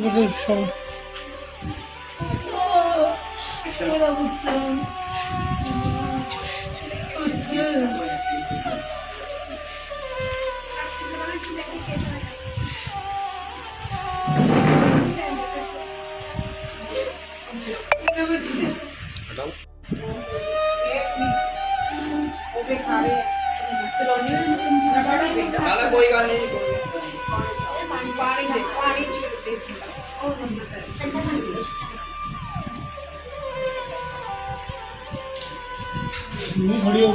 ਵਿਦੇਸ਼ਣ ਮੇਰਾ ਬੱਚਾ ਨਾਲੇ ਕੋਈ खड़ी हो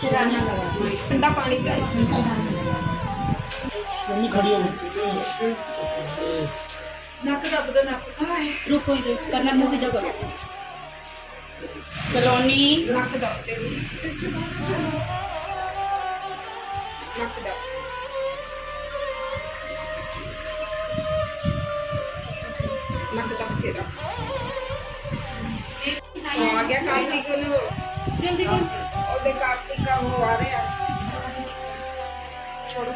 ठंडा पानी का मम्मी खड़ी हो नक दब दो नक रुको करना मुंह सीधा करो सलोनी नक दब दो नक दब के रख वो आ गया कार्तिक जल्दी कर कार्तिक का वो आ रहे हैं छोड़ो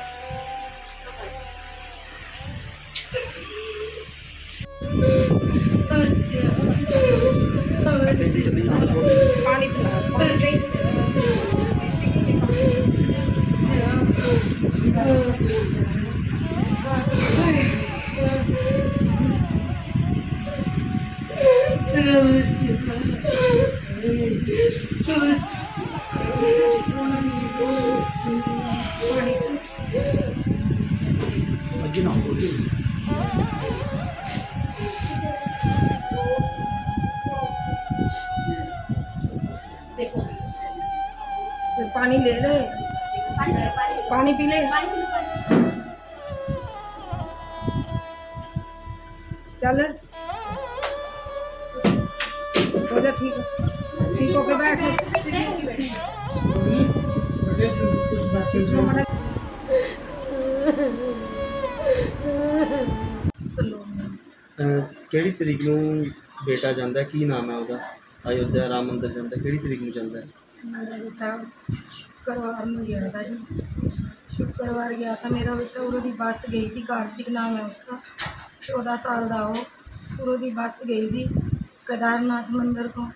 पानी पिला पानी चाहिए ਫਿਰ ਪਾਣੀ ਲੈ ਲੈ ਪਾਣੀ ਪੀ ਲੈ ਚੱਲ ਹੋ ਜਾ ਠੀਕ ਠੀਕ ਹੋ ਕੇ ਬੈਠ सीधे होके बैठो इसमें बड़ा ਕਿਹੜੀ ਤਰੀਕ ਨੂੰ ਬੇਟਾ ਜਾਂਦਾ ਹੈ? ਕੀ ਨਾਮ ਹੈ ਉਹਦਾ ਅਯੋਧਿਆ ਰਾਮ ਮੰਦਿਰ ਜਾਂਦਾ ਹੈ? ਕਿਹੜੀ ਤਰੀਕ ਨੂੰ ਜਾਂਦਾ ਹੈ मेरा बेटा शुक्रवार में गया था जी शुक्रवार गया था मेरा बेटा उरो दी बस गई थी कार्तिक नाम है उसका चौदह साल ਦਾ ਉਹ ਉਰੋਂ ਦੀ ਬੱਸ ਗਈ ਦੀ ਕੇਦਾਰਨਾਥ ਮੰਦਿਰ ਤੋਂ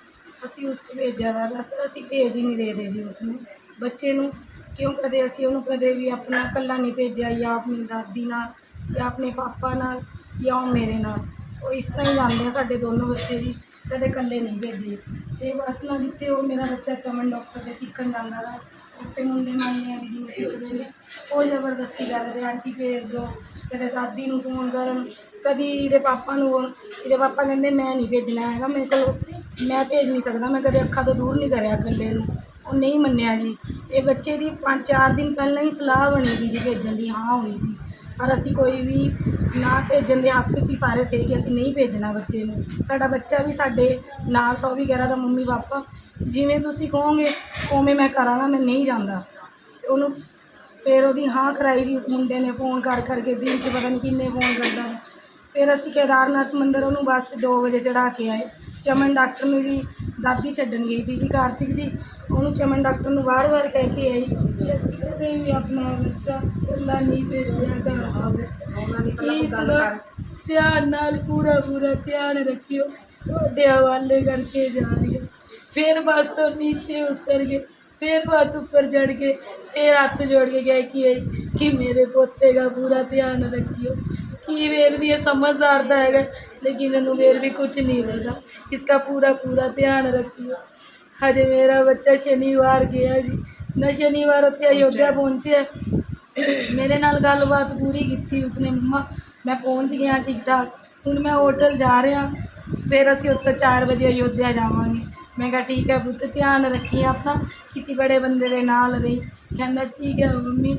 ਅਸੀਂ ਉਸ 'ਚ ਭੇਜਿਆ ਦਾ ਬਸ ਅਸੀਂ ਭੇਜ ਹੀ ਨਹੀਂ ਦੇ ਰਹੇ ਜੀ ਉਸ ਨੂੰ ਬੱਚੇ ਨੂੰ ਕਿਉਂ ਕਦੇ ਅਸੀਂ ਉਹਨੂੰ ਕਦੇ ਵੀ ਆਪਣਾ ਇਕੱਲਾ ਨਹੀਂ ਭੇਜਿਆ ਜਾਂ ਆਪਣੀ ਦਾਦੀ ਨਾਲ ਜਾਂ ਆਪਣੇ ਪਾਪਾ ਨਾਲ ਜਾਂ ਉਹ ਮੇਰੇ ਨਾਲ ਉਹ ਇਸ ਤਰ੍ਹਾਂ ਹੀ ਜਾਂਦੇ ਆ ਸਾਡੇ ਦੋਨੋਂ ਬੱਚੇ ਜੀ, ਕਦੇ ਇਕੱਲੇ ਨਹੀਂ ਭੇਜੇ। ਤੇ ਬਸ ਨਾ ਜਿੱਥੇ ਉਹ ਮੇਰਾ ਬੱਚਾ ਚਮਨ ਡਾਕਟਰ ਦੇ ਸਿੱਖਣ ਜਾਂਦਾ ਵਾ, ਉੱਥੇ ਮੁੰਡੇ ਮੰਨਿਆ ਦੀ ਜਿਵੇਂ ਸਿੱਖਦੇ ਨੇ। ਉਹ ਜ਼ਬਰਦਸਤੀ ਕਰਦੇ ਆਂਟੀ ਭੇਜ ਦਿਓ ਕਦੇ ਦਾਦੀ ਨੂੰ ਫੋਨ ਕਰਨ, ਕਦੀ ਇਹਦੇ ਪਾਪਾ ਨੂੰ ਫੋਨ ਇਹਦੇ ਪਾਪਾ ਕਹਿੰਦੇ ਮੈਂ ਨਹੀਂ ਭੇਜਣਾ ਹੈਗਾ, ਮੇਰੇ ਕੋਲ ਮੈਂ ਭੇਜ ਨਹੀਂ ਸਕਦਾ, ਮੈਂ ਕਦੇ ਅੱਖਾਂ ਤੋਂ ਦੂਰ ਨਹੀਂ ਕਰਿਆ ਇਕੱਲੇ ਨੂੰ। ਉਹ ਨਹੀਂ ਮੰਨਿਆ ਜੀ। ਇਹ ਬੱਚੇ ਦੀ ਪੰਜ ਚਾਰ ਦਿਨ ਪਹਿਲਾਂ ਹੀ ਸਲਾਹ ਬਣੀ ਦੀ ਜੀ ਭੇਜਣ ਦੀ, ਹਾਂ ਹੋਈ ਸੀ। ਪਰ ਅਸੀਂ ਕੋਈ ਵੀ ਨਾ ਭੇਜਣ ਦੇ ਹੱਕ 'ਚ ਹੀ ਸਾਰੇ ਥੇ ਕਿ ਅਸੀਂ ਨਹੀਂ ਭੇਜਣਾ ਬੱਚੇ ਨੂੰ। ਸਾਡਾ ਬੱਚਾ ਵੀ ਸਾਡੇ ਨਾਲ ਤਾਂ ਉਹ ਵੀ ਕਹਿ ਰਿਹਾ ਤਾਂ ਮੰਮੀ ਪਾਪਾ, ਜਿਵੇਂ ਤੁਸੀਂ ਕਹੋਗੇ, ਉਵੇਂ ਮੈਂ ਕਰਾਂਗਾ, ਮੈਂ ਨਹੀਂ ਜਾਂਦਾ। ਤੇ ਉਹਨੂੰ ਫਿਰ ਉਹਦੀ ਹਾਂ ਕਰਾਈ ਜੀ, ਉਸ ਮੁੰਡੇ ਨੇ ਫੋਨ ਕਰ ਕਰਕੇ ਦਿਨ 'ਚ ਪਤਾ ਨਹੀਂ ਕਿੰਨੇ ਫੋਨ ਕਰਦਾ। ਫਿਰ ਅਸੀਂ ਕੇਦਾਰਨਾਥ ਮੰਦਿਰ ਉਹਨੂੰ ਬੱਸ 'ਚ 2 ਵਜੇ ਚੜਾ ਕੇ ਆਏ। ਚਮਨ ਡਾਕਟਰ ਨੂੰ ਦੀ ਦਾਦੀ ਛੱਡਣ ਗਈ ਸੀ ਜੀ ਕਾਰਤਿਕ ਦੀ। ਉਹਨੂੰ ਚਮਨ ਡਾਕਟਰ ਨੂੰ ਵਾਰ-ਵਾਰ ਕਹਿ ਕੇ ਆਈ ਕਿ ਅਸੀਂ ਕਦੇ ਵੀ ਆਪਣਾ ਬੱਚਾ ਇਕੱਲਾ ਨਹੀਂ ਭੇਜਿਆ ਘਰ ਪਲੀਜ਼ ਧਿਆਨ ਨਾਲ ਪੂਰਾ ਪੂਰਾ ਧਿਆਨ ਰੱਖਿਓ। ਤੁਹਾਡੇ ਹਵਾਲੇ ਕਰਕੇ ਜਾ ਰਹੀ ਹੈ। ਫਿਰ ਬਸ ਤੋਂ ਨੀਚੇ ਉਤਰ ਕੇ ਫਿਰ ਬਸ ਉੱਪਰ ਚੜ ਕੇ ਫਿਰ ਹੱਥ ਜੋੜ ਕੇ ਕਹਿ ਕਿ ਕਿ ਮੇਰੇ ਪੋਤੇ ਦਾ ਪੂਰਾ ਧਿਆਨ ਰੱਖਿਓ। कि वेर भी ये समझदार है लेकिन इन्हों वेर भी कुछ नहीं लगा इसका पूरा पूरा ध्यान रखियो हजे मेरा बच्चा शनिवार गया जी ना शनिवार उत्थे अयोध्या पहुंचे मेरे नाल गलबात पूरी की उसने मम्मा मैं पहुंच गया ठीक ठाक ਹੁਣ ਮੈਂ ਹੋਟਲ ਜਾ ਰਿਹਾ ਫਿਰ ਅਸੀਂ ਉੱਥੇ 4 ਵਜੇ ਅਯੋਧਿਆ ਜਾਵਾਂਗੇ ਮੈਂ ਕਿਹਾ ਠੀਕ ਹੈ ਪੁੱਤ ਧਿਆਨ ਰੱਖੀ ਆਪਣਾ ਕਿਸੇ ਬੜੇ ਬੰਦੇ ਦੇ ਨਾਲ ਰਹੀ ਕਹਿੰਦਾ ਠੀਕ ਹੈ ਮੰਮੀ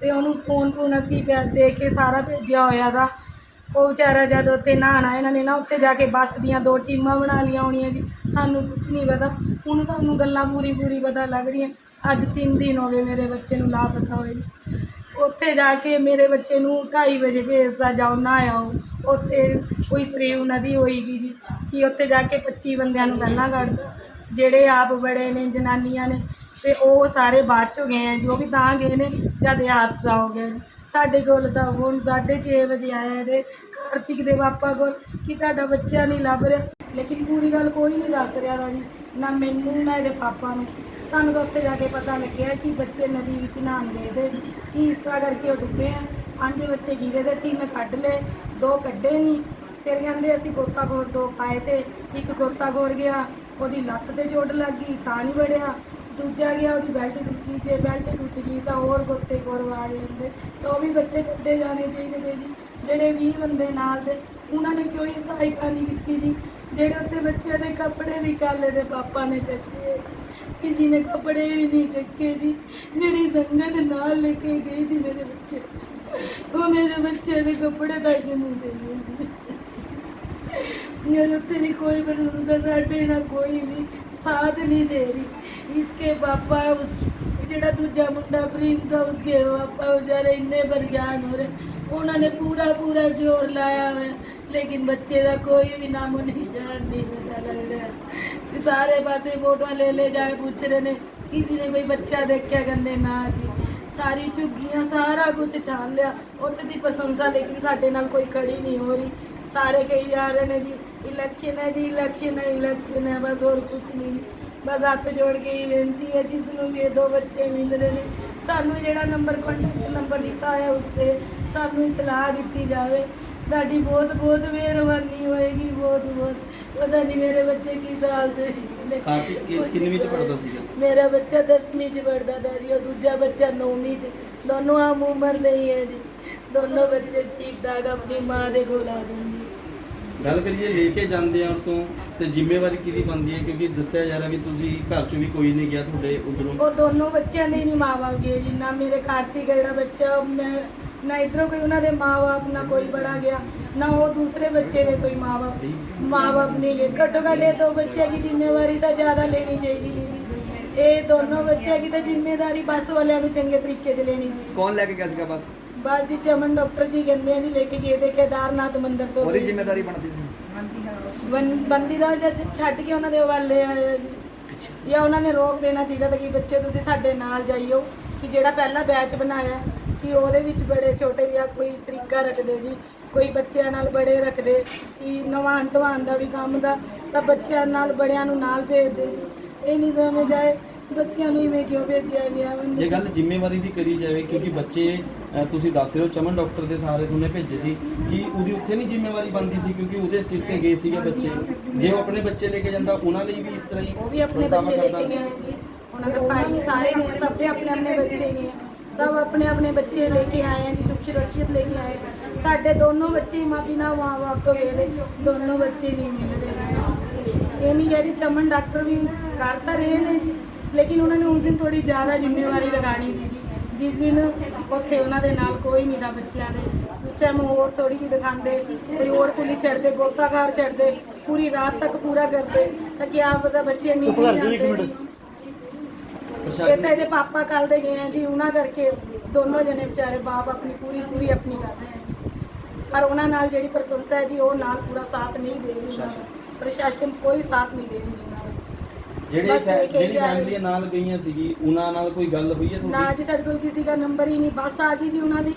ਤੇ ਉਹਨੂੰ ਫੋਨ ਫੋਨ ਅਸੀਂ ਪਿਆ ਦੇ ਕੇ ਸਾਰਾ ਭੇਜਿਆ ਹੋਇਆ ਦਾ ਉਹ ਵਿਚਾਰਾ ਜਦ ਉੱਥੇ ਨਹਾਉਣਾ ਇਹਨਾਂ ਨੇ ਨਾ ਉੱਥੇ ਜਾ ਕੇ ਬੱਸ ਦੀਆਂ ਦੋ ਟੀਮਾਂ ਬਣਾ ਲਈਆਂ ਹੋਣੀਆਂ ਜੀ। ਸਾਨੂੰ ਕੁਝ ਨਹੀਂ ਪਤਾ। ਹੁਣ ਸਾਨੂੰ ਗੱਲਾਂ ਪੂਰੀ ਪੂਰੀ ਪਤਾ ਲੱਗ ਰਹੀਆਂ। ਅੱਜ 3 ਦਿਨ ਹੋ ਗਏ ਮੇਰੇ ਬੱਚੇ ਨੂੰ ਲਾਪਤਾ ਹੋਏ ਉੱਥੇ ਜਾ ਕੇ ਮੇਰੇ ਬੱਚੇ ਨੂੰ 2:30 ਵਜੇ ਭੇਜਦਾ ਜਾਓ, ਨਾ ਆਓ। ਉੱਥੇ ਕੋਈ ਸਰੀਵ ਨਦੀ ਹੋਏਗੀ ਜੀ। ਕਿ ਉੱਥੇ ਜਾ ਕੇ 25 ਬੰਦਿਆਂ ਨੂੰ ਪਹਿਲਾਂ ਕੱਢਦਾ। ਜਿਹੜੇ ਆਪ ਬੜੇ ਨੇ, ਜਨਾਨੀਆਂ ਨੇ, ਤੇ ਉਹ ਸਾਰੇ ਬਾਅਦ ਚੋਂ ਗਏ ਆ, ਜੀ ਉਹ ਵੀ ਤਾਂ ਗਏ ਨੇ, ਜਦ ਇਹ ਹਾਦਸਾ ਹੋ ਗਿਆ। ਜੀ। ਸਾਡੇ ਕੋਲ ਤਾਂ ਹੁਣ 6:30 ਵਜੇ ਆਇਆ ਇਹਦੇ, ਕਾਰਤਿਕ ਦੇ ਪਾਪਾ ਕੋਲ, ਕਿ ਤੁਹਾਡਾ ਬੱਚਾ ਨਹੀਂ ਲੱਭ ਰਿਹਾ। ਲੇਕਿਨ ਪੂਰੀ ਗੱਲ ਕੋਈ ਨਹੀਂ ਦੱਸ ਰਿਹਾ ਦਾ ਜੀ ਨਾ ਮੈਨੂੰ, ਨਾ ਇਹਦੇ ਪਾਪਾ ਨੂੰ। ਸਾਨੂੰ ਤਾਂ ਉੱਥੇ ਜਾ ਕੇ ਪਤਾ ਲੱਗਿਆ ਕਿ ਬੱਚੇ ਨਦੀ ਵਿੱਚ ਨਹਾਉਣ ਗਏ ਤੇ ਕਿ ਇਸ ਤਰ੍ਹਾਂ ਕਰਕੇ ਉਹ ਡੁੱਬੇ ਆ। ਪੰਜ ਬੱਚੇ ਗਿਰੇ ਤੇ ਤਿੰਨ ਕੱਢ ਲਏ, ਦੋ ਕੱਢੇ ਨਹੀਂ। ਫਿਰ ਕਹਿੰਦੇ ਅਸੀਂ ਗੋਤਾਖੋਰ ਦੋ ਪਾਏ ਤੇ ਇੱਕ ਗੋਤਾਖੋਰ ਗਿਆ। ਉਹਦੀ ਲੱਤ ਤੇ ਚੋਟ ਲੱਗ ਗਈ, ਤਾਂ ਨਹੀਂ ਵੜਿਆ। ਦੂਜਾ ਗਿਆ, ਉਹਦੀ ਬੈਲਟ ਟੁੱਟ ਗਈ। ਜੇ ਬੈਲਟ ਟੁੱਟ ਗਈ ਤਾਂ ਹੋਰ ਗੋਤੇ ਖੋਰ ਵਾੜ ਲੈਂਦੇ। ਤਾਂ ਉਹ ਵੀ ਬੱਚੇ ਕੱਢੇ ਜਾਣੇ ਚਾਹੀਦੇ ਤੇ ਜੀ। ਜਿਹੜੇ 20 ਬੰਦੇ ਨਾਲ ਦੇ, ਉਹਨਾਂ ਨੇ ਕੋਈ ਸਹਾਇਤਾ ਨਹੀਂ ਕੀਤੀ ਜੀ? ਜਿਹੜੇ ਉੱਤੇ ਬੱਚਿਆਂ ਦੇ ਕੱਪੜੇ ਵੀ ਕਾਲੇ ਦੇ ਪਾਪਾ ਨੇ ਚੱਕੇ ਕਿਸੇ ਨੇ ਕੱਪੜੇ ਵੀ ਨਹੀਂ ਚੱਕੇ ਜੀ। ਜਿਹੜੀ ਸੰਗਤ ਨਾਲ ਲੈ ਕੇ ਗਈ ਸੀ ਮੇਰੇ ਬੱਚੇ। ਉਹ ਮੇਰੇ ਬੱਚੇ ਦੇ ਕੱਪੜੇ ਤੱਕ ਨਹੀਂ ਚਾਹੀਏ ये उत्ते नहीं कोई प्रशंसा साढ़े ना कोई भी साथ नहीं दे रही इसके पापा उस ਜਿਹੜਾ ਦੂਜਾ ਮੁੰਡਾ ਪ੍ਰਿੰਸ ਆ ਉਸਕੇ ਪਾਪਾ ਵਿਚਾਰੇ ਇੰਨੇ ਪਰੇਸ਼ਾਨ ਹੋ ਰਹੇ ਉਹਨਾਂ ਨੇ ਪੂਰਾ ਪੂਰਾ ਜ਼ੋਰ ਲਾਇਆ ਹੋਇਆ ਲੇਕਿਨ ਬੱਚੇ ਦਾ ਕੋਈ ਵੀ ਨਾਮੋ ਨਿਸ਼ਾਨ ਨਹੀਂ ਪਤਾ ਲੱਗ ਰਿਹਾ ਕਿ ਸਾਰੇ ਪਾਸੇ ਫੋਟੋਆਂ ਲੈ ਲੈ ਜਾਏ ਪੁੱਛ ਰਹੇ ਨੇ ਕਿਸੇ ਨੇ ਕੋਈ ਬੱਚਾ ਦੇਖਿਆ ਕਹਿੰਦੇ ਨਾ ਜੀ ਸਾਰੀ ਝੁੱਗੀਆਂ ਸਾਰਾ ਕੁਝ ਛਾਣ ਲਿਆ ਉੱਤੇ ਦੀ ਪ੍ਰਸ਼ੰਸਾ ਲੇਕਿਨ ਸਾਡੇ ਨਾਲ ਕੋਈ ਖੜੀ ਨਹੀਂ ਹੋ ਰਹੀ ਸਾਰੇ ਕਹੀ ਜਾ ਰਹੇ ਨੇ ਜੀ ਇਲੈਕਸ਼ਨ ਹੈ ਜੀ ਇਲੈਕਸ਼ਨ ਹੈ ਇਲੈਕਸ਼ਨ ਹੈ। ਬਸ ਹੋਰ ਕੁਝ ਨਹੀਂ। ਬਸ ਹੱਥ ਜੋੜ ਕੇ ਹੀ ਬੇਨਤੀ ਹੈ ਜਿਸ ਨੂੰ ਵੀ ਇਹ ਦੋ ਬੱਚੇ ਮਿਲ ਰਹੇ ਨੇ ਸਾਨੂੰ ਜਿਹੜਾ ਨੰਬਰ ਕੰਟੈਕਟ ਨੰਬਰ ਦਿੱਤਾ ਹੈ ਉਸ ਤੇ ਸਾਨੂੰ ਇਤਲਾਹ ਦਿੱਤੀ ਜਾਵੇ। ਤੁਹਾਡੀ ਬਹੁਤ ਬਹੁਤ ਮਿਹਰਬਾਨੀ ਹੋਏਗੀ ਬਹੁਤ ਬਹੁਤ। ਪਤਾ ਨਹੀਂ ਮੇਰੇ ਬੱਚੇ ਕੀ ਸਾਲ ਦੇ ਵਿੱਚ ਨੇ। ਕਾਰਤਿਕ ਕਿ- ਕੁਝ ਕਿੰਨਵੀਂ ਚ ਪੜ੍ਹਦਾ ਸੀਗਾ? ਮੇਰਾ ਬੱਚਾ 10ਵੀਂ ਚ ਪੜਦਾ ਤਾ ਜੀ ਉਹ ਦੂਜਾ ਬੱਚਾ 9ਵੀਂ ਚ। ਦੋਨੋਂ ਆਮ ਉਮਰ ਦੇ ਹੀ ਹੈ ਜੀ। ਦੋਨੋਂ ਬੱਚੇ ਠੀਕ ਠਾਕ ਆਪਣੀ ਮਾਂ ਦੇ ਕੋਲ ਆ ਜਾਣਗੇ ਗੱਲ ਕਰੀਏ ਲੈ ਕੇ ਜਾਂਦੇ ਆ ਤੋਂ ਤੇ ਜ਼ਿੰਮੇਵਾਰੀ ਕਿਹਦੀ ਬਣਦੀ ਹੈ? ਕਿਉਂਕਿ ਦੱਸਿਆ ਜਾ ਰਿਹਾ ਵੀ ਤੁਸੀਂ ਘਰ ਚੋਂ ਵੀ ਕੋਈ ਨਹੀਂ ਗਿਆ ਤੁਹਾਡੇ ਉਧਰੋਂ। ਉਹ ਦੋਨੋਂ ਬੱਚਿਆਂ ਦੇ ਨਹੀਂ ਮਾਪੇ ਗਏ। ਜੀ ਨਾ ਮੇਰੇ ਕਾਰਤਿਕ ਦਾ ਜਿਹੜਾ ਬੱਚਾ ਮੈਂ ਨਾ ਇਧਰੋਂ ਕੋਈ ਉਹਨਾਂ ਦੇ ਮਾਪੇ ਨਾ ਕੋਈ ਬੜਾ ਗਿਆ ਨਾ ਉਹ ਦੂਸਰੇ ਬੱਚੇ ਦੇ ਕੋਈ ਮਾਪੇ ਮਾਪੇ ਨਹੀਂ ਗਏ। ਘੱਟੋ ਘੱਟ ਇਹ ਦੋ ਬੱਚਿਆਂ ਦੀ ਜ਼ਿੰਮੇਵਾਰੀ ਤਾਂ ਜ਼ਿਆਦਾ ਲੈਣੀ ਚਾਹੀਦੀ ਸੀ ਜੀ। ਇਹ ਦੋਨੋਂ ਬੱਚਿਆਂ ਦੀ ਤਾਂ ਜ਼ਿੰਮੇਵਾਰੀ ਬੱਸ ਵਾਲਿਆਂ ਨੂੰ ਚੰਗੇ ਤਰੀਕੇ 'ਚ ਲੈਣੀ ਜੀ ਕੌਣ ਲੈ ਕੇ ਗਿਆ ਸੀਗਾ ਬਸ? ਬਸ ਜੀ ਚਮਨ ਡਾਕਟਰ ਜੀ ਕਹਿੰਦੇ ਆ ਜੀ ਲੈ ਕੇ ਗਏ ਤੇ ਕੇਦਾਰਨਾਥ ਮੰਦਿਰ ਤੋਂ ਉਹਦੀ ਜ਼ਿੰਮੇਵਾਰੀ ਬਣਦੀ ਸੀ। ਬੰ- ਬੰਦੀ ਦਾ ਜੱਜ ਛੱਡ ਕੇ ਉਹਨਾਂ ਦੇ ਹਵਾਲੇ ਆਇਆ ਜੀ। ਜਾਂ ਉਹਨਾਂ ਨੇ ਰੋਕ ਦੇਣਾ ਚਾਹੀਦਾ ਤਾਂ ਕਿ ਬੱਚੇ ਤੁਸੀਂ ਸਾਡੇ ਨਾਲ ਜਾਈਓ ਕਿ ਜਿਹੜਾ ਪਹਿਲਾ ਬੈਚ ਬਣਾਇਆ ਕਿ ਉਹਦੇ ਵਿੱਚ ਬੜੇ ਛੋਟੇ ਵੀ ਆ ਕੋਈ ਤਰੀਕਾ ਰੱਖਦੇ ਜੀ ਕੋਈ ਬੱਚਿਆਂ ਨਾਲ ਬੜੇ ਰੱਖਦੇ ਕਿ ਨਵਾਨ ਧਵਾਨ ਦਾ ਵੀ ਕੰਮ ਦਾ ਤਾਂ ਬੱਚਿਆਂ ਨਾਲ ਬੜਿਆਂ ਨੂੰ ਨਾਲ ਭੇਜਦੇ ਜੀ। ਇਹ ਨਹੀਂ ਸਮਝ ਆਏ ਬੱਚਿਆਂ ਨੂੰ ਇਵੇਂ ਕਿਉਂ ਭੇਜਿਆ ਗਿਆ? ਇਹ ਗੱਲ ਜ਼ਿੰਮੇਵਾਰੀ ਦੀ ਕਰੀ ਜਾਵੇ ਕਿਉਂਕਿ ਬੱਚੇ ਤੁਸੀਂ ਦੱਸ ਰਹੇ ਹੋ ਚਮਨ ਡਾਕਟਰ ਦੇ ਸਾਰੇ ਤੁਹਾਨੂੰ ਭੇਜੇ ਸੀ ਕਿ ਉਹਦੀ ਉੱਥੇ ਨਹੀਂ ਜ਼ਿੰਮੇਵਾਰੀ ਬਣਦੀ ਸੀ ਕਿਉਂਕਿ ਉਹਦੇ ਸਿਰ ਤੇ ਗਏ ਸੀਗੇ ਬੱਚੇ। ਜੇ ਉਹ ਆਪਣੇ ਬੱਚੇ ਲੈ ਕੇ ਜਾਂਦਾ ਉਹਨਾਂ ਲਈ ਵੀ ਇਸ ਤਰ੍ਹਾਂ ਹੀ ਉਹ ਵੀ ਆਪਣੇ ਬੱਚੇ ਲੈ। ਕੇ ਗਏ ਜੀ। ਉਹਨਾਂ ਦੇ ਭਾਈ ਸਾਰੇ ਨੇ ਸਭ ਦੇ ਆਪਣੇ ਆਪਣੇ ਬੱਚੇ ਨੇ। ਸਭ ਆਪਣੇ ਆਪਣੇ ਬੱਚੇ ਲੈ ਕੇ ਆਏ ਆ ਜੀ ਸੁਖ ਸੁਰੱਖਿਅਤ ਲੈ ਕੇ ਆਏ। ਸਾਡੇ ਦੋਨੋਂ ਬੱਚੇ ਮਾਂ ਬਿਨਾ ਮਾਂ ਬਾਪ ਤੋਂ ਗਏ ਨੇ। ਦੋਨੋਂ ਬੱਚੇ ਨਹੀਂ ਮਿਲ ਰਹੇ ਜੀ। ਇਹ ਨਹੀਂ ਕਹਿ ਰਹੀ ਚਮਨ ਡਾਕਟਰ ਵੀ ਕਰ ਤਾਂ ਰਹੇ ਨੇ ਜੀ ਲੇਕਿਨ ਉਹਨਾਂ ਨੇ ਉਸ ਦਿਨ ਥੋੜੀ ਜ਼ਿਆਦਾ ਜ਼ਿੰਮੇਵਾਰੀ ਲਗਾਣੀ ਦੀ ਜੀ। ਜਿਸ ਦਿਨ ਉੱਥੇ ਉਹਨਾਂ ਦੇ ਨਾਲ ਕੋਈ ਨਹੀਂ ਦਾ ਬੱਚਿਆਂ ਦੇ ਉਸ ਟਾਈਮ ਹੋਰ ਥੋੜੀ ਜਿਹੀ ਦਿਖਾਉਂਦੇ ਕੋਈ ਹੋਰ ਪੁਲਿਸ ਚੜਦੇ ਗੋਤਾਕਾਰ ਚੜਦੇ ਪੂਰੀ ਰਾਤ ਤੱਕ ਪੂਰਾ ਕਰਦੇ ਤਾਂ ਕਿ ਆਪ ਪਤਾ ਬੱਚੇ ਨਹੀਂ ਜੀ, ਇੱਕ ਜਾਂਦੇ ਮਿੰਟ। ਜੀ ਇਹ ਤਾਂ ਇਹਦੇ ਪਾਪਾ ਕੱਲ ਦੇ ਗਏ ਆ ਜੀ ਉਹਨਾਂ ਕਰਕੇ ਦੋਨੋਂ ਜਣੇ ਵਿਚਾਰੇ ਬਾਪ ਆਪਣੀ ਪੂਰੀ ਪੂਰੀ ਆਪਣੀ ਕਰ ਰਹੇ ਆ। ਪਰ ਉਹਨਾਂ ਨਾਲ ਜਿਹੜੀ ਪ੍ਰਸ਼ੰਸਾ ਹੈ ਜੀ ਉਹ ਨਾਲ ਪੂਰਾ ਸਾਥ ਨਹੀਂ ਦੇ ਰਹੀ ਦਾ। ਪ੍ਰਸ਼ਾਸਨ ਕੋਈ ਸਾਥ ਨਹੀਂ ਦੇ ਰਹੀ ਦਾ ਜਿਹੜੇ ਬਸ ਫੈ- ਇਹ ਕਹੀ ਜਿਹੜੀ ਜਾ ਰਹੇ- ਫੈਮਿਲੀ ਨਾਲ ਗਈਆਂ ਸੀਗੀ ਉਹਨਾਂ ਨਾਲ ਕੋਈ ਗੱਲ ਹੋਈ ਹੈ ਨਾ ਤੁਹਾਡੀ ਜੀ ਸਾਡੇ ਕੋਲ ਕਿਸੇ ਦਾ ਨੰਬਰ ਹੀ ਨਹੀਂ। ਬੱਸ ਆ ਗਈ ਜੀ ਉਹਨਾਂ ਦੀ।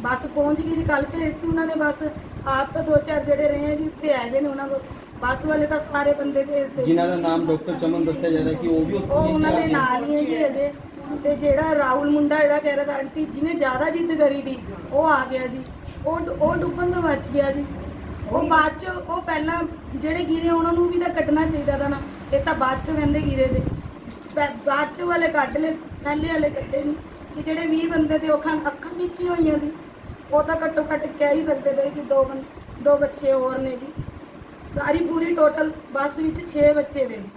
ਬੱਸ ਪਹੁੰਚ ਗਈ ਜੀ ਕੱਲ ਭੇਜਤੀ ਉਹਨਾਂ ਨੇ ਬੱਸ। ਆਪ ਤਾਂ ਦੋ ਚਾਰ ਜਿਹੜੇ ਰਹੇ ਆ ਜੀ ਉੱਥੇ ਹੈਗੇ ਨੇ ਉਹਨਾਂ ਕੋਲ। ਬੱਸ ਵਾਲੇ ਤਾਂ ਸਾਰੇ ਬੰਦੇ ਭੇਜਦੇ ਜਿਨ੍ਹਾਂ ਦਾ ਨਾਮ ਡਾਕਟਰ ਚਮਨ ਦੱਸਿਆ ਜਾ ਰਿਹਾ ਕਿ ਉਹ ਵੀ ਉੱਥੇ ਉਹ ਹੀ ਉਹਨਾਂ ਦੇ। ਨਾਲ ਹੀ ਹੈ ਜੀ ਅਜੇ। ਤੇ ਜਿਹੜਾ ਰਾਹੁਲ ਮੁੰਡਾ ਜਿਹੜਾ ਕਹਿ ਰਿਹਾ ਤਾਂ ਆਂਟੀ ਜਿਹਨੇ ਜ਼ਿਆਦਾ ਜਿੱਦ ਕਰੀ ਦੀ ਉਹ ਆ ਗਿਆ ਜੀ। ਉਹ ਡੁ- ਉਹ ਡੁੱਬਣ ਤੋਂ ਬਚ ਗਿਆ ਜੀ। ਉਹ ਬਾਅਦ ਚ ਉਹ ਪਹਿਲਾਂ ਜਿਹੜੇ ਗਿਰੇ ਉਹਨਾਂ ਨੂੰ ਵੀ ਤਾਂ ਕੱਢਣਾ ਚਾਹੀਦਾ ਤਾਂ ਨਾ। ਇਹ ਤਾਂ ਬਾਅਦ ਚੋਂ ਕਹਿੰਦੇ ਗਿਰੇ ਦੇ। ਬਾਅਦ ਚੋਂ ਵਾਲੇ ਕੱਢ ਲੈ ਪਹਿਲੇ ਵਾਲੇ ਕੱਢੇ ਨਹੀਂ ਕਿ ਜਿਹੜੇ 20 ਬੰਦੇ ਤੇ ਅੱਖਾਂ ਅੱਖਾਂ ਵਿੱਚ ਹੀ ਹੋਈਆਂ ਦੀ। ਉਹ ਤਾਂ ਘੱਟੋ ਘੱਟ ਕਹਿ ਹੀ ਸਕਦੇ ਤੇ ਕਿ ਦੋ ਬੰ, ਦੋ ਬੱਚੇ ਹੋਰ ਨੇ ਜੀ। ਸਾਰੀ ਪੂਰੀ ਟੋਟਲ ਬੱਸ ਵਿੱਚ 6 ਬੱਚੇ ਦੇ ਜੀ।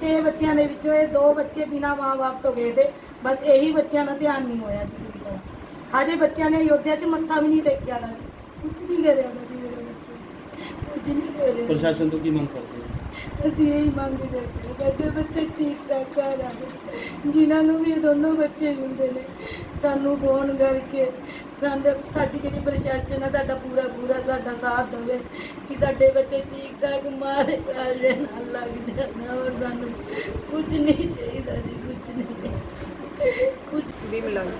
6 ਬੱਚਿਆਂ ਦੇ ਵਿੱਚੋਂ ਇਹ ਦੋ ਬੱਚੇ ਬਿਨਾ ਮਾਂ-ਬਾਪ ਤੋਂ ਗਏ ਤੇ ਬਸ ਇਹੀ ਬੱਚਿਆਂ ਦਾ ਧਿਆਨ ਨਹੀਂ ਹੋਇਆ ਜੀ ਪੂਰੀ ਤਰ੍ਹਾਂ। ਹਜੇ ਬੱਚਿਆਂ ਨੇ ਅਯੋਧਿਆ 'ਚ ਮੱਥਾ ਵੀ ਨਹੀਂ ਟੇਕਿਆ ਦਾ ਜੀ। ਕੁਝ ਨਹੀਂ ਕਰਿਆ ਦਾ ਜੀ ਮੇਰੇ ਬੱਚੇ। ਕੁਝ ਨਹੀਂ ਕਰਿਆ। ਪ੍ਰਸ਼ਾਸਨ ਤੋਂ ਕੀ ਮੰਗ ਕਰਦੇ ਅਸੀਂ ਇਹੀ ਮੰਗ ਕਰਦੇ ਹਾਂ ਸਾਡੇ ਬੱਚੇ ਠੀਕ ਠਾਕ ਘਰ ਆਵੇ ਜਿਨ੍ਹਾਂ ਨੂੰ ਵੀ ਇਹ ਦੋਨੋਂ ਬੱਚੇ ਮਿਲਦੇ ਨੇ ਸਾਨੂੰ ਫੋਨ ਕਰਕੇ ਸਾਡੇ ਸਾਡੀ ਜਿਹੜੀ ਪ੍ਰਸ਼ਾਸਨ ਹੈ ਸਾਡਾ ਪੂਰਾ ਪੂਰਾ ਸਾਡਾ ਸਾਥ ਦੇਵੇ ਕਿ ਸਾਡੇ ਬੱਚੇ ਠੀਕ ਠਾਕ ਮਾਂ ਦੇ ਕਾਲਜੇ ਨਾਲ ਲੱਗ ਜਾਣ। ਔਰ ਸਾਨੂੰ ਕੁਝ ਨਹੀਂ ਚਾਹੀਦਾ ਜੀ ਕੁਝ ਨਹੀਂ। ਕੁਝ ਵੀ ਮਿਲਾਂਗੇ।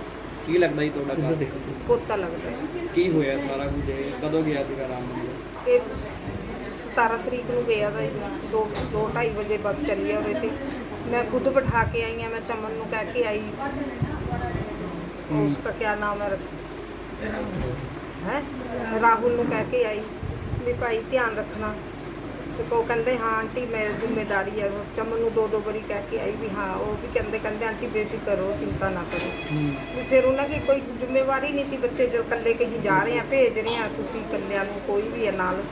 ਕੀ ਲੱਗਦਾ ਜੀ ਤੁਹਾਡਾ ਘਰ? ਪੋਤਾ ਲੱਗਦਾ। ਕੀ ਹੋਇਆ ਸਾਰਾ ਕੁਝ? ਇਹ? ਕਦੋਂ ਗਿਆ ਸੀਗਾ ਰਾਮ ਮੰਦਿਰ? ਇਹ 17 ਤਰੀਕ ਨੂੰ ਗਿਆ ਦਾ ਦੋ ਦੋ ਢਾਈ ਵਜੇ ਬੱਸ ਚੱਲੀ ਆ ਉਰੇ ਮੈਂ ਖੁਦ ਬਿਠਾ ਕੇ ਆਈ ਆ ਮੈਂ ਚਮਨ ਨੂੰ ਕਹਿ ਕੇ ਆਈ। ਉਸ ਦਾ ਨਾਮ ਹੈ? ਹੈ? ਰਾਹੁਲ ਨੂੰ ਕਹਿ ਕੇ ਆਈ ਵੀ ਭਾਈ ਧਿਆਨ ਰੱਖਣਾ। ਤੇ ਉਹ ਕਹਿੰਦੇ ਹਾਂ ਆਂਟੀ ਮੇਰੀ ਜਿੰਮੇਦਾਰੀ ਹੈ ਚਮਨ ਨੂੰ ਦੋ ਦੋ ਵਾਰੀ ਕਹਿ ਕੇ ਆਈ ਵੀ ਹਾਂ ਉਹ ਵੀ ਕਹਿੰਦੇ ਕਹਿੰਦੇ ਆਂਟੀ ਬੇਟੀ ਕਰੋ ਚਿੰਤਾ ਨਾ ਕਰੋ। ਵੀ ਫਿਰ ਉਹਨਾਂ ਦੀ ਕੋਈ ਜ਼ਿੰਮੇਵਾਰੀ ਨਹੀਂ ਸੀ ਬੱਚੇ ਜਦ ਇਕੱਲੇ ਕਹੀਂ ਜਾ ਰਹੇ ਆ ਭੇਜ ਰਹੇ ਆ ਤੁਸੀਂ ਇਕੱਲਿਆਂ ਨੂੰ ਕੋਈ ਵੀ ਹੈ ਨਾਲ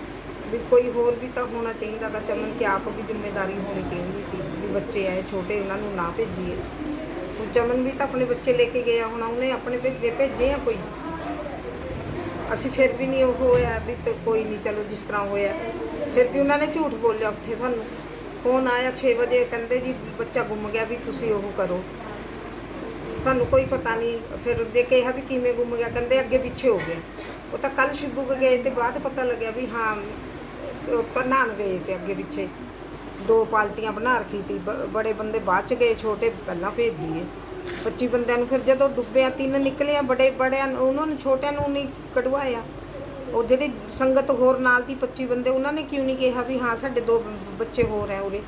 ਵੀ ਕੋਈ ਹੋਰ ਵੀ ਤਾਂ ਹੋਣਾ ਚਾਹੀਦਾ ਤਾਂ ਚਮਨ ਕਿ ਆਪ ਵੀ ਜ਼ਿੰਮੇਵਾਰੀ ਹੋਣੀ ਚਾਹੀਦੀ ਸੀ ਵੀ ਬੱਚੇ ਆਏ, ਛੋਟੇ ਉਹਨਾਂ ਨੂੰ ਨਾ ਭੇਜੀਏ। ਹੁਣ ਚਮਨ ਵੀ ਤਾਂ ਆਪਣੇ ਬੱਚੇ ਲੈ ਕੇ ਗਿਆ, ਹੁਣ ਉਹਨੇ ਆਪਣੇ ਭੇਜੇ ਭੇਜੇ ਆ ਕੋਈ। ਅਸੀਂ ਫਿਰ ਵੀ ਨਹੀਂ ਉਹ ਹੋਇਆ ਵੀ ਤੇ ਕੋਈ ਨਹੀਂ, ਚਲੋ ਜਿਸ ਤਰ੍ਹਾਂ ਹੋਇਆ। ਫਿਰ ਵੀ ਉਹਨਾਂ ਨੇ ਝੂਠ ਬੋਲਿਆ ਉੱਥੇ ਸਾਨੂੰ। ਫੋਨ ਆਇਆ 6 ਵਜੇ, ਕਹਿੰਦੇ ਜੀ ਬੱਚਾ ਗੁੰਮ ਗਿਆ ਵੀ ਤੁਸੀਂ ਉਹ ਕਰੋ। ਸਾਨੂੰ ਕੋਈ ਪਤਾ ਨਹੀਂ, ਫਿਰ ਦੇ ਕਿਹਾ ਵੀ ਕਿਵੇਂ ਗੁੰਮ ਗਿਆ, ਕਹਿੰਦੇ ਅੱਗੇ ਪਿੱਛੇ ਹੋ ਗਿਆ ਉਹ ਤਾਂ ਕੱਲ ਸ਼ਿਬੂ ਕੇ ਗਏ ਤੇ ਬਾਅਦ ਪਤਾ ਲੱਗਿਆ ਵੀ ਹਾਂ ਉਹ ਗਏ ਤੇ ਅੱਗੇ ਪਿੱਛੇ ਦੋ ਪਾਲਟੀਆਂ ਬਣਾ ਰੱਖੀ ਤੀ, ਬ- ਬੜੇ ਬੰਦੇ ਬਾਅਦ ਚ ਗਏ, ਛੋਟੇ ਪਹਿਲਾਂ ਭੇਜ ਦੀਏ 25 ਬੰਦਿਆਂ ਨੂੰ ਫਿਰ ਜਦੋਂ ਡੁੱਬਿਆ, ਤਿੰਨ ਨਿਕਲੇ ਆ ਬੜੇ ਬੜਿਆਂ ਨੂੰ- ਉਹਨਾਂ ਨੂੰ ਛੋਟਿਆਂ ਨੂੰ ਨਹੀਂ ਕਢਵਾਇਆ। ਉਹ ਜਿਹੜੀ ਸੰਗਤ ਹੋਰ ਨਾਲ ਦੀ 25 ਬੰਦੇ, ਉਹਨਾਂ ਨੇ ਕਿਉਂ ਨਹੀਂ ਕਿਹਾ ਵੀ ਹਾਂ, ਸਾਡੇ ਦੋ ਬ- ਬੱਚੇ ਹੋਰ ਹੈ ਉਰੇ।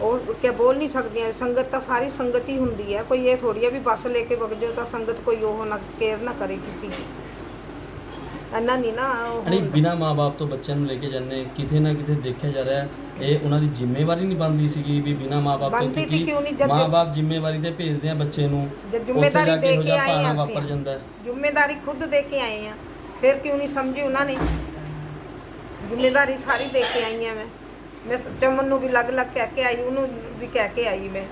ਉਹ ਕਿ ਬੋਲ ਨਹੀਂ ਸਕਦੀਆਂ, ਸੰਗਤ ਤਾਂ ਸਾਰੀ ਸੰਗਤ ਹੀ ਹੁੰਦੀ ਹੈ ਕੋਈ ਇਹ ਥੋੜੀ ਆ ਵੀ ਬੱਸ ਲੈ ਕੇ ਵਗ ਜਾਓ, ਤਾਂ ਸੰਗਤ ਕੋਈ ਉਹ ਨਾ, ਕੇਅਰ ਨਾ ਕਰੇ ਕਿਸੇ ਦੀ। ਇੰਨਾ ਨਹੀਂ ਨਾ ਉਹ ਅਣੀ ਬਿਨਾ ਮਾਪੇ ਤੋਂ ਬੱਚਿਆਂ ਨੂੰ ਲੈ ਕੇ ਜਾਂਦੇ ਕਿਤੇ ਨਾ ਕਿਤੇ ਦੇਖਿਆ ਜਾ ਰਿਹਾ ਹੈ ਇਹ ਉਹਨਾਂ ਦੀ ਜ਼ਿੰਮੇਵਾਰੀ ਨਹੀਂ ਬਣਦੀ ਸੀਗੀ ਵੀ ਬਿਨਾ ਮਾਪੇ ਤੋਂ ਬਣਦੀ ਤੀ, ਕਿਉਂ ਨਹੀਂ? ਜਦ- ਮਾਪੇ ਜ਼ਿੰਮੇਵਾਰੀ ਤੇ ਭੇਜਦੇ ਆ ਬੱਚੇ ਨੂੰ। ਜਦ ਜ਼ਿੰਮੇਵਾਰੀ ਦੇ ਕੇ ਆਏ ਹਾਂ ਵਾਪਰ ਜਾਂਦਾ। ਹੈ ਜ਼ਿੰਮੇਵਾਰੀ ਖੁਦ ਦੇ ਕੇ ਆਏ ਆ। ਫਿਰ ਕਿਉਂ ਨਹੀਂ ਸਮਝੀ ਉਹਨਾਂ ਨੇ? ਜ਼ਿੰਮੇਵਾਰੀ ਸਾਰੀ ਦੇ ਕੇ ਆਈ ਆ ਮੈਂ। ਮੈਂ ਸ- ਚਮਨ ਨੂੰ ਵੀ ਲੱਗ ਲੱਗ ਕਹਿ ਕੇ ਆਈ ਉਹਨੂੰ ਵੀ ਕਹਿ ਕੇ ਆਈ ਮੈਂ।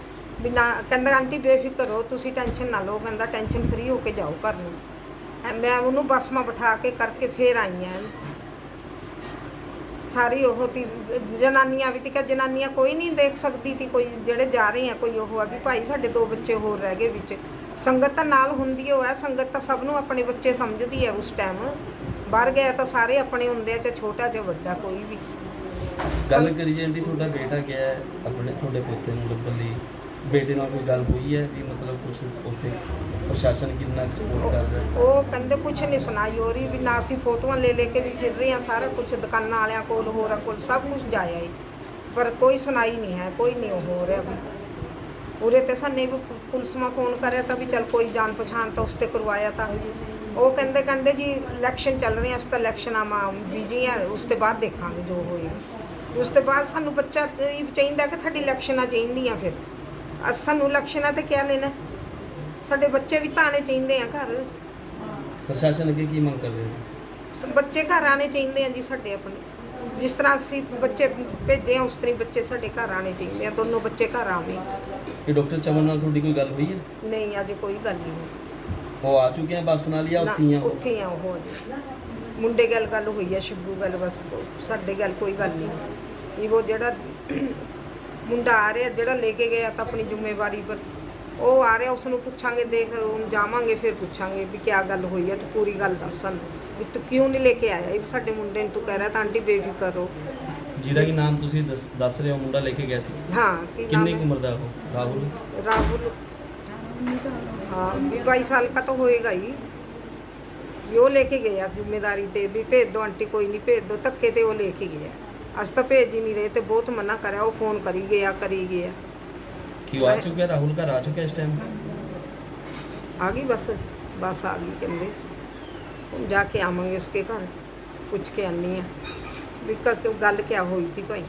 ਵੀ ਨਾ ਕਹਿੰਦਾ ਆਂਟੀ ਬੇਫਿਕਰ ਹੋ ਤੁਸੀਂ ਟੈਨਸ਼ਨ ਨਾ ਲਓ ਕਹਿੰਦਾ ਟੈਨਸ਼ਨ ਫਰੀ ਹੋ ਕੇ ਜਾਓ ਘਰ ਨੂੰ। ਮੈਂ ਉਹਨੂੰ ਬੱਸ ਮਾ ਬਿਠਾ ਕੇ ਕਰਕੇ ਫੇਰ ਆਈ ਸਾਰੀ ਉਹ ਤੀ, ਜਨਾਨੀਆਂ ਵੀ ਤੀ ਜਨਾਨੀਆਂ ਕੋਈ ਨਹੀਂ ਦੇਖ ਸਕਦੀ ਤੀ, ਕੋਈ ਜਿਹੜੇ ਜਾ ਰਹੇ ਆ, ਕੋਈ ਉਹ ਆ ਵੀ ਭਾਈ ਸਾਡੇ ਦੋ ਬੱਚੇ ਹੋਰ ਰਹਿ ਗਏ ਵਿੱਚ। ਸੰਗਤ ਤਾਂ ਨਾਲ ਹੁੰਦੀ ਓ ਹੈ ਸੰਗਤ ਤਾਂ ਸਭ ਨੂੰ ਆਪਣੇ ਬੱਚੇ ਸਮਝਦੀ ਹੈ ਉਸ ਟਾਈਮ ਬਾਹਰ ਗਿਆ ਤਾਂ ਸਾਰੇ ਆਪਣੇ ਹੁੰਦੇ ਆ, ਚਾਹੇ ਛੋਟਾ ਚਾਹੇ ਵੱਡਾ, ਕੋਈ ਵੀ। ਗੱਲ ਕਰੀਏ ਆਂਟੀ ਤੁਹਾਡਾ ਬੇਟਾ ਗਿਆ ਆਪਣੇ, ਤੁਹਾਡੇ ਪੋਤੇ ਨੂੰ ਲੱਭਣ ਲਈ? ਬੇਟੇ ਨਾਲ ਕੋਈ ਗੱਲ ਹੋਈ ਹੈ ਵੀ ਮਤਲਬ ਕੁਝ ਉੱਥੇ ਪ੍ਰਸ਼ਾਸਨ ਕਿੰਨਾ ਸਪੋਰਟ ਕਰ ਰਿਹਾ ਹੈ? ਉਹ ਕਹਿੰਦੇ ਕੁਝ ਨਹੀਂ ਸੁਣਾਈ ਹੋ ਰਹੀ ਵੀ ਨਾ ਅਸੀਂ ਫੋਟੋਆਂ ਲੈ ਲੈ ਕੇ ਵੀ ਫਿਰ ਰਹੇ ਆ ਸਾਰਾ ਕੁਝ ਦੁਕਾਨਾਂ ਵਾਲਿਆਂ ਕੋਲ, ਹੋਰਾਂ ਕੋਲ, ਸਭ ਕੁਝ ਜਾਇਆ ਏ ਪਰ ਕੋਈ ਸੁਣਾਈ ਨਹੀਂ ਹੈ, ਕੋਈ ਨਹੀਂ ਉਹ ਹੋ ਰਿਹਾ ਵੀ। ਉਰੇ ਤੇ ਸਾਨੇ ਵੀ ਪੁਲਿਸ ਮਾ ਫੋਨ ਕਰਿਆ ਤਾਂ ਵੀ ਚਲ ਕੋਈ ਜਾਣ ਪਛਾਣ ਤਾਂ ਉਸ ਤੇ ਕਰਵਾਇਆ ਤਾਂ। ਉਹ ਕਹਿੰਦੇ ਕਹਿੰਦੇ ਜੀ ਇਲੈਕਸ਼ਨ ਚੱਲ ਰਹੇ ਆ ਉਸ ਤਾਂ ਇਲੈਕਸ਼ਨਾਂ ਮਾ ਬੀਜੀ ਆ, ਉਸ ਤੋਂ ਬਾਅਦ ਦੇਖਾਂਗੇ ਜੋ ਹੋਏਗਾ ਉਸ ਤੋਂ ਬਾਅਦ ਸਾਨੂੰ ਬੱਚਾ, ਇਹ ਚਾਹੀਦਾ ਕਿ ਤੁਹਾਡੀ ਇਲੈਕਸ਼ਨਾਂ ਚਾਹੀਦੀਆਂ ਫਿਰ। ਸਾਨੂੰ ਇਲੈਕਸ਼ਨਾਂ ਤੇ ਕਿਆ ਲੈਣਾ? ਸਾਡੇ ਬੱਚੇ ਵੀ ਤਾਂ ਆਉਣੇ ਚਾਹੀਦੇ ਆ ਘਰ। ਪ੍ਰਸ਼ਾਸਨ ਅੱਗੇ ਕੀ ਮੰਗ ਕਰ ਰਹੇ ਹੋ ਬੱਚੇ ਘਰ ਆਣੇ ਚਾਹੀਦੇ ਆ ਜੀ ਸਾਡੇ ਆਪਣੇ। ਜਿਸ ਤਰ੍ਹਾਂ ਅਸੀਂ ਬੱਚੇ ਭੇਜੇ ਆ ਉਸ ਤਰ੍ਹਾਂ ਹੀ ਬੱਚੇ ਸਾਡੇ ਘਰ ਆਣੇ ਚਾਹੀਦੇ ਆ। ਦੋਨੋਂ ਬੱਚੇ ਘਰ ਆਵੇ ਕਿ ਡਾਕਟਰ ਚਮਨ ਨਾਲ ਤੁਹਾਡੀ ਕੋਈ ਗੱਲ ਹੋਈ ਹੈ? ਨਹੀਂ ਅੱਜ ਕੋਈ ਗੱਲ ਨਹੀਂ ਹੋਈ। ਉਹ ਆ ਚੁੱਕੇ ਆ ਬੱਸ ਨਾਲ ਜਾਂ ਉੱਥੇ ਹੀ ਆ ਉਹ? ਉੱਥੇ ਆ ਉਹ ਅੱਜ। ਮੁੰਡੇ ਗੱਲ ਗੱਲ ਹੋਈ ਆ ਸ਼ਿਬੂ ਗੱਲ ਬਸ ਸਾਡੇ ਗੱਲ ਕੋਈ ਗੱਲ ਨਹੀਂ। ਇਹ ਉਹ ਜਿਹੜਾ ਮੁੰਡਾ ਆ ਰਿਹਾ ਜਿਹੜਾ ਲੈ ਕੇ ਗਿਆ ਤਾਂ ਆਪਣੀ ਜ਼ਿੰਮੇਵਾਰੀ ਪਰ ਉਹ ਆ ਰਿਹਾ ਉਸ ਨੂੰ ਪੁੱਛਾਂਗੇ ਦੇਖ ਉਹਨੂੰ ਜਾਵਾਂਗੇ ਫਿਰ ਪੁੱਛਾਂਗੇ ਵੀ ਕੀ ਗੱਲ ਹੋਈ ਹੈ ਤੂੰ ਪੂਰੀ ਗੱਲ ਦੱਸ ਸਾਨੂੰ ਵੀ ਤੂੰ ਕਿਉਂ ਨਹੀਂ ਲੈ ਕੇ ਆਇਆ? ਇਹ ਸਾਡੇ ਮੁੰਡੇ ਨੂੰ ਤੂੰ ਕਹਿ ਰਿਹਾ ਤਾਂ ਆਂਟੀ ਬੇਬੀ ਕਰੋ ਜਿਹਦਾ ਕੀ ਨਾਮ ਤੁਸੀਂ ਦੱਸ- ਰਹੇ ਹੋ ਮੁੰਡਾ ਲੈ ਕੇ ਗਿਆ ਸੀ? ਹਾਂ ਕਿੰਨੀ ਉਮਰ ਦਾ ਉਹ? ਰਾਹੁਲ? ਰਾਹੁਲ। ਹਾਂ ਵੀ 22 ਸਾਲ ਦਾ ਤਾਂ ਹੋਏਗਾ ਹੀ। ਵੀ ਉਹ ਲੈ ਕੇ ਗਿਆ ਜ਼ਿੰਮੇਵਾਰੀ ਤੇ ਵੀ ਭੇਜ ਦੋ ਆਂਟੀ ਕੋਈ ਨਹੀਂ ਭੇਜ ਦੋ ਧੱਕੇ ਤੇ ਉਹ ਲੈ ਕੇ ਗਿਆ। अस तो भेज ही नहीं रहे ते बहुत मना करा वो फोन करी गया करी गया कि वो आ चुका है राहुल का आ चुका है इस टाइम आ गई बस बस आ गई कहते ਹੁਣ ਜਾ ਕੇ ਆਵਾਂਗੇ ਉਸਕੇ ਘਰ ਪੁੱਛ ਕੇ ਆਨੀ ਆ ਵੀ ਕ- ਗਲ ਕਿਆ ਹੋਈ ਸੀ ਭਾਈ